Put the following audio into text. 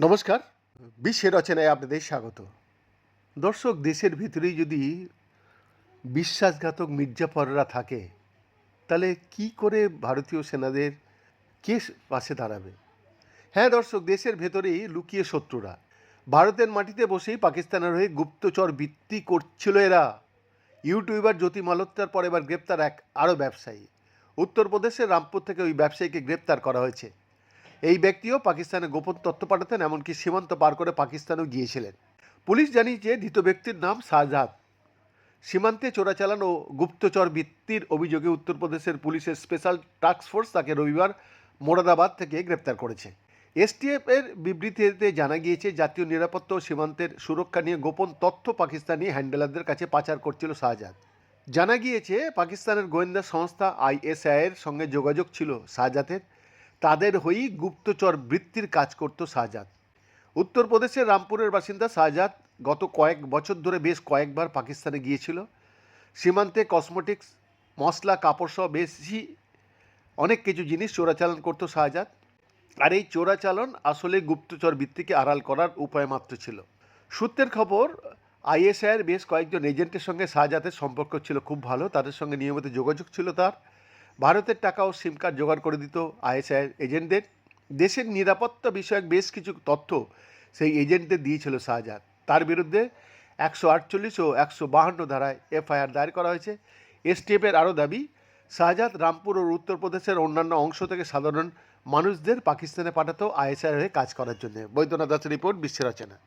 নমস্কার। বিশ্বের রচনায় আপনাদের স্বাগত। দর্শক, দেশের ভিতরেই যদি বিশ্বাসঘাতক মির্জাফররা থাকে, তাহলে কি করে ভারতীয় সেনাদের কে পাশে দাঁড়াবে? হ্যাঁ দর্শক, দেশের ভেতরেই লুকিয়ে শত্রুরা। ভারতের মাটিতে বসেই পাকিস্তানের হয়ে গুপ্তচর বৃত্তি করছিল এরা। ইউটিউবার জ্যোতি মালোত্রার পর এবার গ্রেপ্তার এক আরও ব্যবসায়ী। উত্তরপ্রদেশের রামপুর থেকে ওই ব্যবসায়ীকে গ্রেপ্তার করা হয়েছে। এই ব্যক্তিও পাকিস্তানে গোপন তথ্য পাঠাতেন, এমনকি সীমান্ত পার করে পাকিস্তানেও গিয়েছিলেন। পুলিশ জানিয়েছে, ধৃত ব্যক্তির নাম শাহজাদ সীমান্তে চোরাচালান ও গুপ্তচর বৃত্তির অভিযোগে উত্তরপ্রদেশের পুলিশের স্পেশাল টাস্ক ফোর্স তাকে রবিবার মোরাদাবাদ থেকে গ্রেপ্তার করেছে। এসটিএফ এর বিবৃতিতে জানা গিয়েছে, জাতীয় নিরাপত্তা ও সীমান্তের সুরক্ষা নিয়ে গোপন তথ্য পাকিস্তানি হ্যান্ডেলারদের কাছে পাচার করছিল শাহজাদ জানা গিয়েছে, পাকিস্তানের গোয়েন্দা সংস্থা আইএসআই এর সঙ্গে যোগাযোগ ছিল শাহজাদের। তাদের হয়েই গুপ্তচর বৃত্তির কাজ করত শাহজাদ। উত্তরপ্রদেশের রামপুরের বাসিন্দা শাহজাদ গত কয়েক বছর ধরে বেশ কয়েকবার পাকিস্তানে গিয়েছিল। সীমান্তে কসমেটিক্স, মশলা, কাপড় সহ বেশি অনেক কিছু জিনিস চোরাচালান করতো শাহজাদ। আর এই চোরাচালান আসলে গুপ্তচর বৃত্তিকে আড়াল করার উপায় মাত্র ছিল। সূত্রের খবর আইএসআইয়ের বেশ কয়েকজন এজেন্টের সঙ্গে শাহজাদের সম্পর্ক ছিল খুব ভালো। তাদের সঙ্গে নিয়মিত যোগাযোগ ছিল তার। ভারতের টাকা ও সিম কার্ড জোগাড় করে দিত আইএসআইয়ের এজেন্টদের। দেশের নিরাপত্তা বিষয়ক বেশ কিছু তথ্য সেই এজেন্টদের দিয়েছিল শাহজাদ। তার বিরুদ্ধে একশো আটচল্লিশ ও একশো বাহান্ন ধারায় এফআইআর দায়ের করা হয়েছে। এসটিএফের আরও দাবি, শাহজাদ রামপুর ও উত্তরপ্রদেশের অন্যান্য অংশ থেকে সাধারণ মানুষদের পাকিস্তানে পাঠাতো আইএসআই হয়ে কাজ করার জন্য। বৈদ্যনাথ দাসের রিপোর্ট বিশ্বের রচনা।